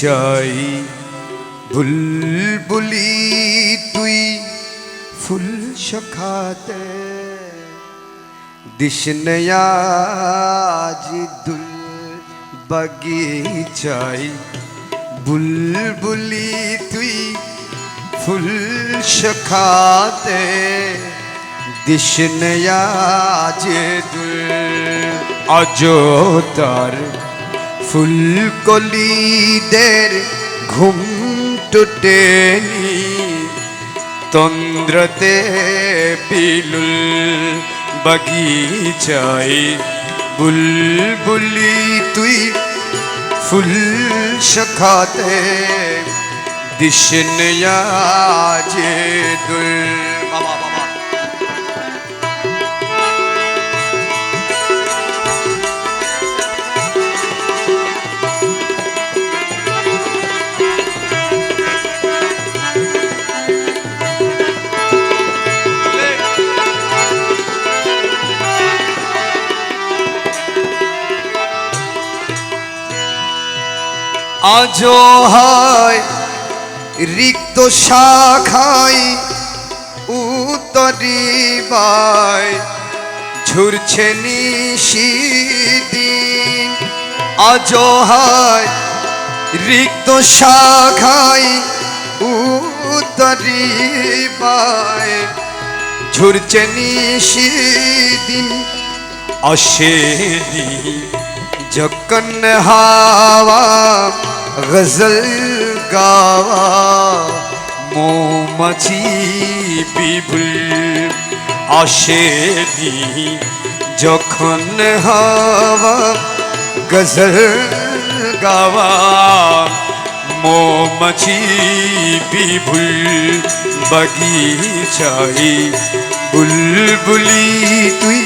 চাই। বুলবুলি তুই ফুল সখাতে। দিশনয়াজ দুল বগিচাই বুলবুলি তুই ফুল সখাতে। দিশনয়াজ দুল আজো তার ফুলকলিদের ঘুম টুটেনি তন্দ্রতে বিলুল বগিচাই বুলবুলি তুই ফুল সখাতে দিশনয়াজে দুল আজও হয় রিক্ত শাখাই উতরিবাই ঝুরছে নিশিদিন। আজও হয় রিক্ত শাখাই উতরিবাই ঝুরছে নিশিদিন। অশেদি যখন হাওয়া গজল গাওয়া মৌমাছি বিবুল অশেদি যখন হাওয়া গজল গাওয়া মৌমাছি বিভুল বগিচাই বুলবুলি তুই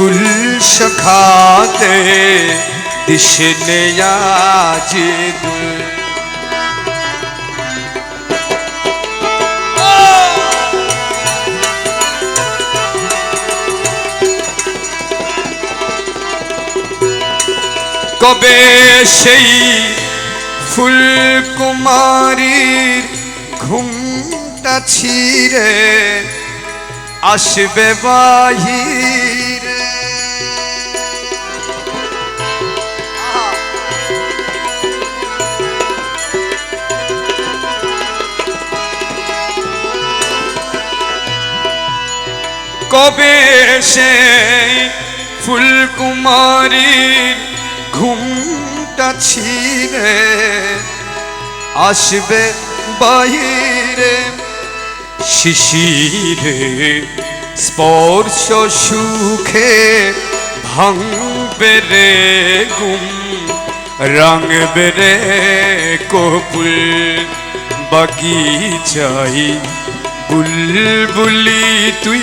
ফুল সখাতে দিশনে আজ কবে সেই ফুল কুমারীর ঘুমটা ছিঁড়ে আসবে বাহিরে কবে সেই ফুলকুমারীর ঘুমটা ছিঁড়ে আসবে বাহিরে? শিশিরে স্পর্শ সুখে ভাঙবে রে গুম রঙ বেরে কপুল। বাগিচাই বুলবুলি তুই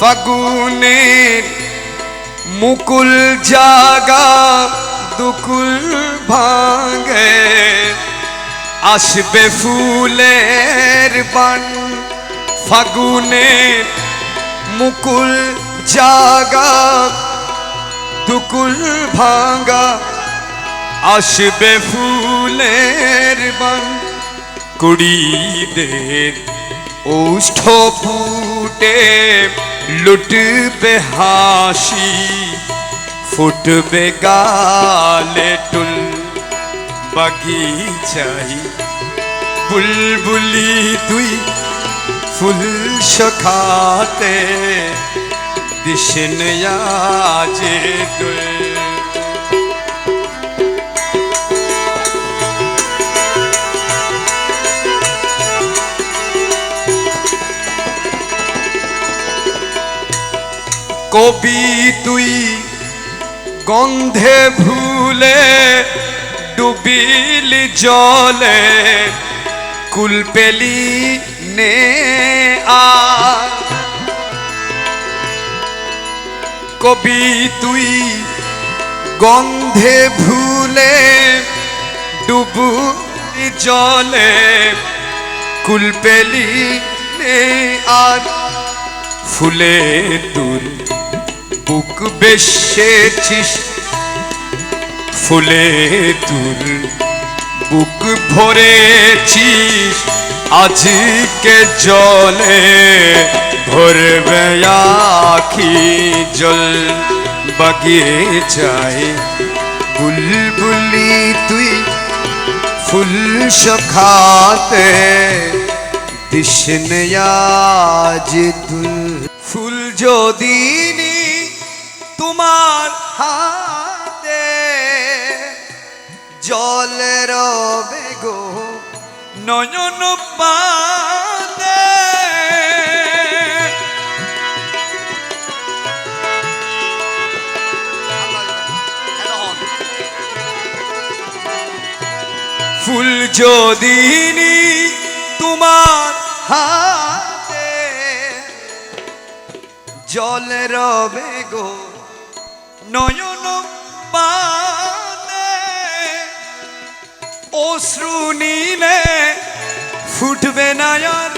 ফাগুনের মুকুল জাগা, দুকুল ভাঙে। আসবে ফুলের বান ফাগুনের মুকুল জাগা, দুকুল ভাঙা। আসবে ফুলের বান কুড়িদের ওষ্ঠ ফুটে। লুটবে হাসি ফুটবে গালে টুল বাগিচাই বুলবুলি তুই ফুল সখাতে দিশন যে দুল কবি তুই গন্ধে ভুলে ডুবিলি জলে, কুল পেলি নে কবি তুই গন্ধে ভুলে ডুবু জলে, কুল পেলি নে আর। ফুলে তুল বুক বেশেছিস ফুলে তুল বুক ভরেছিস। আজকে জলে ভরবে আখি জল। বাগিয়ে যায় বুলবুলি তুই ফুল সখাতে। দিশনে আজ ফুল যদি তোমার হাতে জলের বেগো নয়ন পাতে ফুল যদি তোমার হাতে জলের বেগো নয়ন পানে। অশ্রু নীলে ফুটবে নয়ন,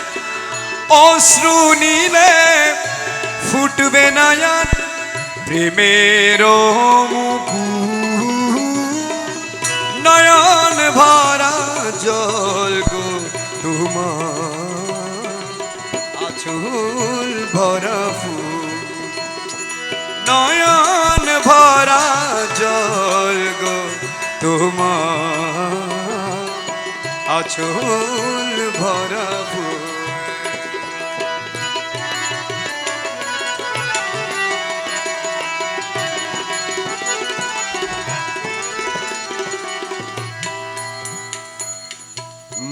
অশ্রু নীলে ফুটবে নয়ন। প্রেমের নয়ন ভরা জল গো তোমার। আচুল ভরা নয়ন ভরা জল গো তোমার আচুল ভরা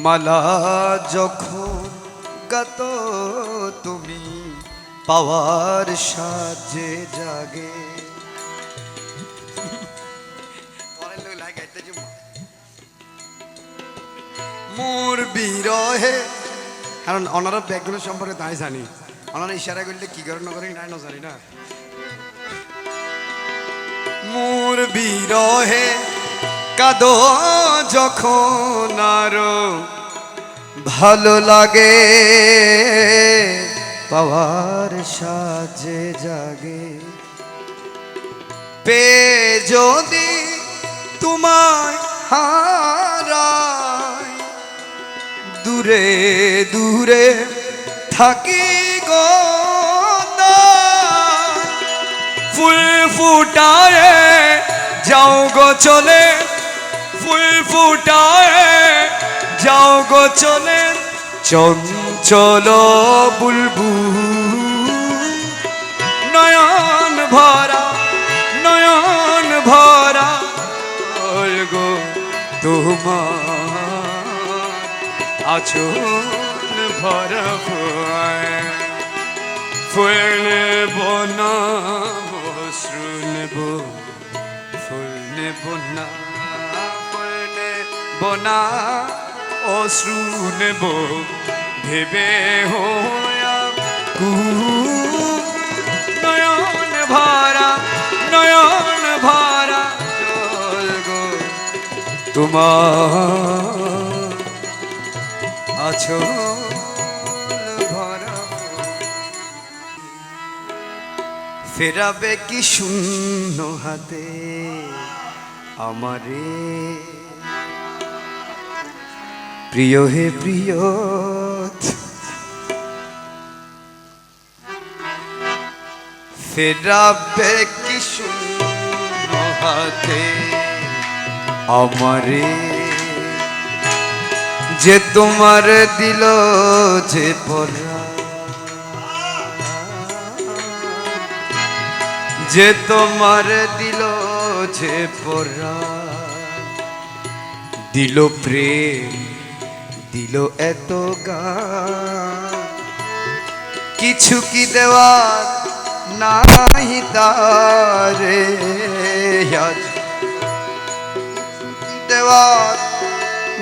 মালা যখন গত তুমি পাওয়ার সাজে জাগে মোর বিরহে। কারণ ওনারা ব্যাকগ্রাউন্ড সম্পর্কে তাই জানি। ওনারা ইশারা করলে কি করে না করে নাই না জানি না। মোর বিরহে কাদো যখন আরও ভালো লাগে। পাওয়ার সাজে জাগে। পে যদি তোমায় হারাই দূরে দূরে থাকি গো। ফুল ফুটায় যাও গো চলে, ফুল ফুটায় যাও গো চলে, চঞ্চল বুলবুল নয়ন ভরা তোমার আচল ভরা ফুল নেব অশ্রু নেব ফুল নেব না ফুল নেব না অশ্রু নেব ভেবে হোয়া কু নয়ন তোমার আছো ফেরাবে কি শূন্য হাতে আমারে? প্রিয় হে প্রিয় ফেরাবে কি শূন্য হাতে আমারে, যে তোমার দিল যে পরা যে তোমার দিল যে পরা দিল প্রেম, দিল এত গান। কিছু কি দেওয়ার নাহি তারে, আজ দেওয়ার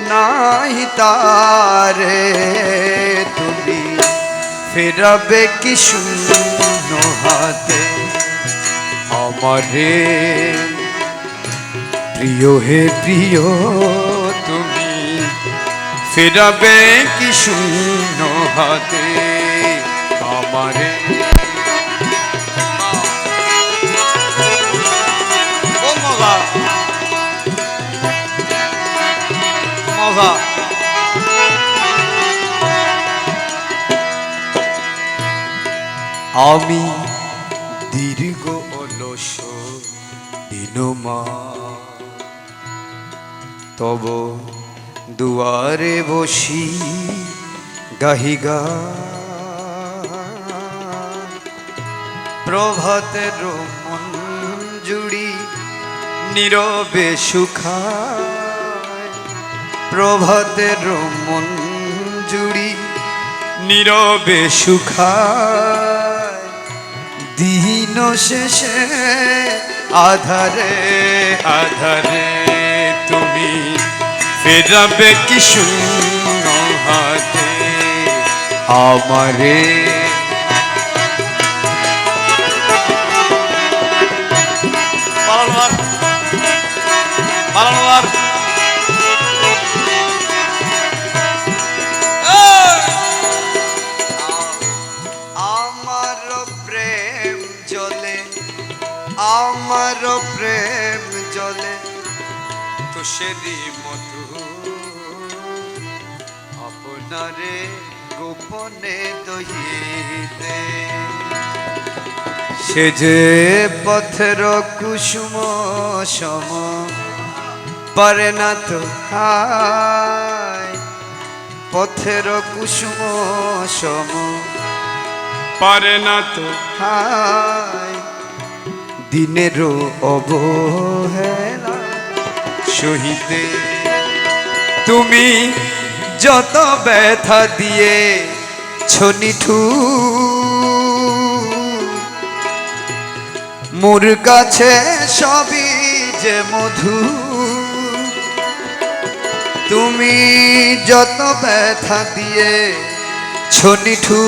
নাই তারে তুমি ফেরাবে কি শূন্য হাতে? আমারে প্রিয় হে প্রিয় তুমি, ফেরাবে কি শূন্য হাতে? আমারে মজা আমি দীর্ঘ অলস দিনমা তব দুয়ারে বসি গাহিগা প্রভাতের মঞ্জুরি নীরবে সুখায় প্রভাতের মঞ্জুরি নীরবে সুখায়। দিন শেষে আধারে আধারে তুমি ফেরাবে কি হাতে? আমারে আমার প্রেম জলে তো তুষেরি মধু। আপনারে গোপনে দহিতে। সে যে পথের কুসুম সম, পারে না তো পথের কুসুম সম, পারে না তো হায় দিনেরও অবহেলা। সহিতে তুমি যত ব্যথা দিয়ে ছনিঠু মোর কাছে সবই যে মধু। তুমি যত ব্যথা দিয়ে ছনিঠু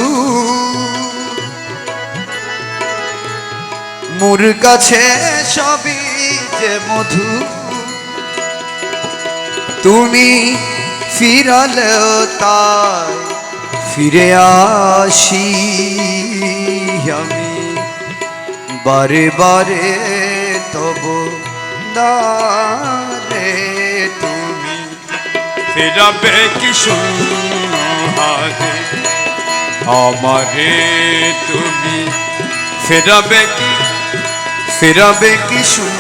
মোর কাছে সবই যে মধু। তুমি ফিরালেও তাই ফিরে আসি আমি। বারে বারে তব দারে তুমি। ফেরাবে কি আমারে তুমি ফেরাবে কি ফেরাবে কি